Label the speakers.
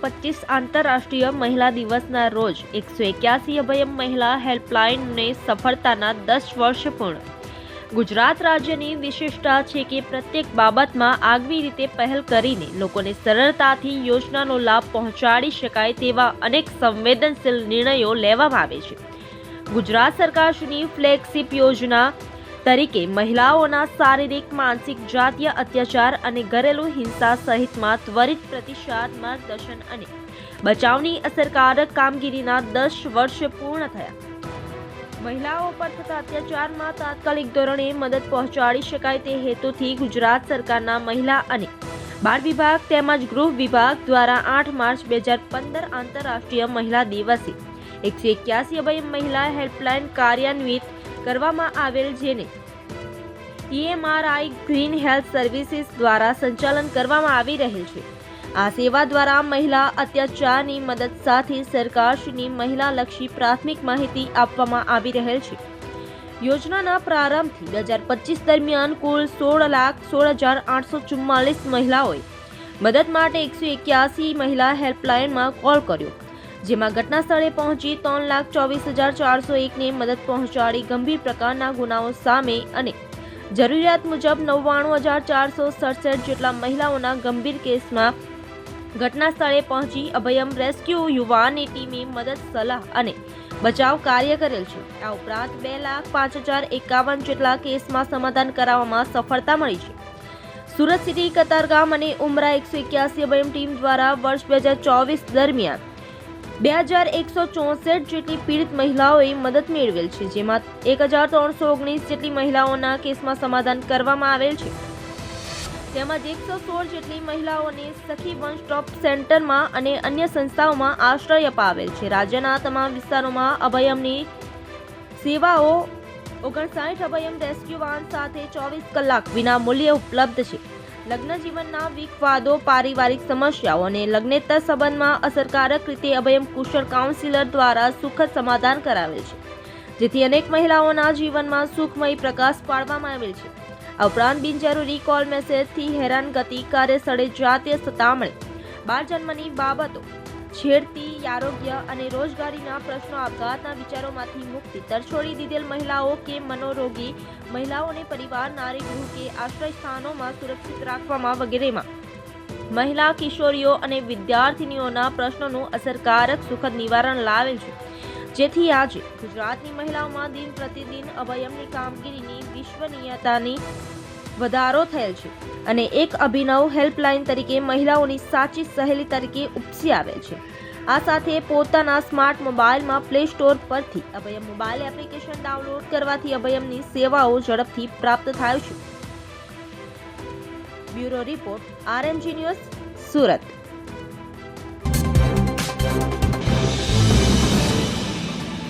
Speaker 1: પચીસ આંતરરાષ્ટ્રીય મહિલા દિવસના રોજ એકસો એક્યાસી અભયમ મહિલા હેલ્પલાઇનને સફળતાના દસ વર્ષ પૂર્ણ. ગુજરાત રાજ્યની વિશેષતા છે કે પ્રત્યેક બાબતમાં આગવી રીતે પહેલ કરીને લોકોને સરળતાથી યોજનાનો લાભ પહોંચાડી શકાય તેવા અનેક સંવેદનશીલ નિર્ણયો લેવામાં આવે છે. ગુજરાત સરકારશ્રીની ફ્લેગશીપ યોજના તરીકે મહિલાઓના શારીરિક, માનસિક, જાતીય અત્યાચાર અને ઘરેલુ હિંસા સહિતમાં ત્વરિત પ્રતિસાદ, માર્ગદર્શન અને બચાવની અસરકારક કામગીરીના દસ વર્ષ પૂર્ણ થયા. મહિલાઓ પર થતા અત્યાચારમાં તાત્કાલિક ધોરણે મદદ પહોંચાડી શકાય તે હેતુથી ગુજરાત સરકારના મહિલા અને બાળ વિભાગ તેમજ ગૃહ વિભાગ દ્વારા આઠ માર્ચ બે હજાર પંદર આંતરરાષ્ટ્રીય મહિલા દિવસે એકસો એક્યાસી અભય મહિલા હેલ્પલાઇન કાર્યાન્વિત કરવામાં આવેલ જેને ઈએમઆરઆઈ ગ્રીન હેલ્થ સર્વિસીસ દ્વારા સંચાલન કરવામાં આવી રહેલ છે. આ સેવા દ્વારા મહિલા અત્યાચારની મદદ સાથે સરકારશ્રીની મહિલાલક્ષી પ્રાથમિક માહિતી આપવામાં આવી રહેલ છે. યોજનાના પ્રારંભથી બે હજાર પચીસ દરમિયાન કુલ સોળ લાખ સોળ હજાર આઠસો ચુમ્માલીસ મહિલાઓએ મદદ માટે એકસો એક્યાસી મહિલા હેલ્પલાઇનમાં કોલ કર્યો. જેમાં ઘટના સ્થળે પહોંચી ત્રણ લાખ ચોવીસ હજાર ચારસો એકને મદદ પહોંચાડી ગંભીર પ્રકારના ગુનાઓ સામે અને જરૂરિયાત મુજબ નવ્વાણું હજાર ચારસો સડસઠ જેટલા મહિલાઓના ગંભીર કેસમાં ઘટના સ્થળે પહોંચી અભયમ રેસ્ક્યુ યુવાની ટીમે મદદ, સલાહ અને બચાવ કાર્ય કરેલ છે. આ ઉપરાંત બે લાખ પાંચ હજાર એકાવન જેટલા કેસમાં સમાધાન કરાવવામાં સફળતા મળી છે. સુરત સિટી, કતારગામ અને ઉમરા એકસો એક્યાસી અભયમ ટીમ દ્વારા વર્ષ બે હજાર ચોવીસ દરમિયાન બે હજાર એકસો ચોસઠ જેટલી પીડિત મહિલાઓએ મદદ મેળવેલ છે, જેમાં એક હજાર ત્રણસો ઓગણીસ જેટલી મહિલાઓના કેસમાં સમાધાન કરવામાં આવેલ છે. તેમજ એકસો સોળ જેટલી મહિલાઓને સખી વન સ્ટોપ સેન્ટરમાં અને અન્ય સંસ્થાઓમાં આશ્રય અપાવેલ છે. રાજ્યના તમામ વિસ્તારોમાં અભયમની સેવાઓ ઓગણસાઠ અભયમ રેસ્ક્યુ વાન સાથે ચોવીસ કલાક વિના મૂલ્યે ઉપલબ્ધ છે. લગ્ન જીવનના વિખવાદો પારિવારિક સમસ્યાઓ અને લગ્નેતર સંબંધમાં અસરકારક રીતે અભયમ કુશળ કાઉન્સિલર દ્વારા સુખદ સમાધાન કરાવેલ છે, જેથી અનેક મહિલાઓના જીવનમાં સુખમય પ્રકાશ પાડવામાં આવેલ છે. આ ઉપરાંત બિનજરૂરી કોલ મેસેજથી હેરાનગતિ કાર્યસ્થળે જાતીય સતામણી બાળ જન્મની બાબતો છેડતી, આરોગ્ય અને રોજગારીના પ્રશ્નો આપઘાતના વિચારોમાંથી મુક્તિ. તરછોડી દીધેલ મહિલાઓ કે મનોરોગી મહિલાઓને પરિવાર, નારી, ગૃહ કે આશ્રય સ્થાનોમાં સુરક્ષિત રાખવામાં વગેરેમાં. મહિલા, કિશોરીઓ અને વિદ્યાર્થિનીઓના પ્રશ્નોનું અસરકારક, સુખદ નિવારણ લાવેલ છે. જેથી આજે ગુજરાતની મહિલાઓમાં દિન પ્રતિદિન અભયમની કામગીરીની વિશ્વનીયતાની વધારો થયેલ છે અને એક અભિનવ હેલ્પલાઇન તરીકે મહિલાઓની સાચી સહેલી તરીકે ઉપસી આવે છે. આ સાથે પોતાના સ્માર્ટ મોબાઈલમાં પ્લે સ્ટોર પરથી અભયમ મોબાઈલ એપ્લિકેશન ડાઉનલોડ કરવાથી અભયમની સેવાઓ ઝડપથી પ્રાપ્ત થાય છે. Bureau report, RMG news, Surat.